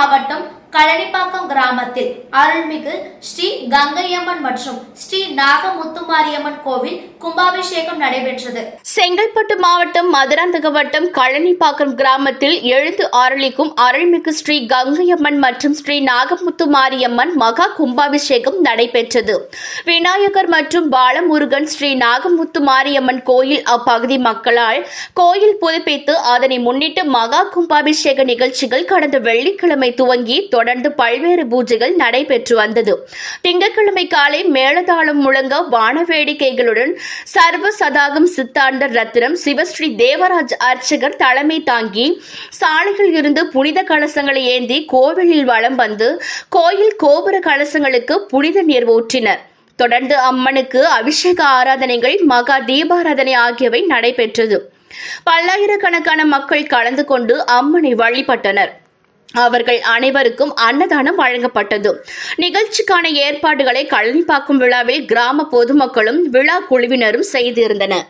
மாவட்டம் களனிப்பாக்கம் கிராமத்தில் அருள்மிகு ஸ்ரீ கங்கையம்மன் மற்றும் ஸ்ரீ நாகமுத்துமாரியம்மன் கோவில் கும்பாபிஷேகம் நடைபெற்றது. செங்கல்பட்டு மாவட்டம் மதுராந்தக வட்டம் கழனிப்பாக்கம் கிராமத்தில் எழுந்து அருளிக்கும் அருள்மிகு ஸ்ரீ கங்கையம்மன் மற்றும் ஸ்ரீ நாகமுத்து மாரியம்மன் மகா கும்பாபிஷேகம் நடைபெற்றது. விநாயகர் மற்றும் பாலமுருகன் ஸ்ரீ நாகமுத்து மாரியம்மன் கோயில் அப்பகுதி மக்களால் கோயில் புதுப்பித்து அதனை முன்னிட்டு மகா கும்பாபிஷேக நிகழ்ச்சிகள் கடந்த வெள்ளிக்கிழமை துவங்கி தொடர்ந்து பல்வேறு பூஜைகள் நடைபெற்று வந்தது. திங்கட்கிழமை காலை மேளதாளம் முழங்க வான வேடிக்கைகளுடன் சர்வ சதாகம் சித்தாண்டர் ரத்னம் சிவஸ்ரீ தேவராஜ் அர்ச்சகர் தலைமை தாங்கி சாலையில் இருந்து புனித கலசங்களை ஏந்தி கோவிலில் வலம் வந்து கோயில் கோபுர கலசங்களுக்கு புனித நீர் ஊற்றினர். தொடர்ந்து அம்மனுக்கு அபிஷேக ஆராதனைகள் மகா தீபாராதனை ஆகியவை நடைபெற்றது. பல்லாயிரக்கணக்கான மக்கள் கலந்து கொண்டு அம்மனை வழிபட்டனர். அவர்கள் அனைவருக்கும் அன்னதானம் வழங்கப்பட்டது. நிகழ்ச்சிக்கான ஏற்பாடுகளை கழனிப்பாக்கும் விழாவில் கிராம பொதுமக்களும் விழா குழுவினரும் செய்திருந்தனர்.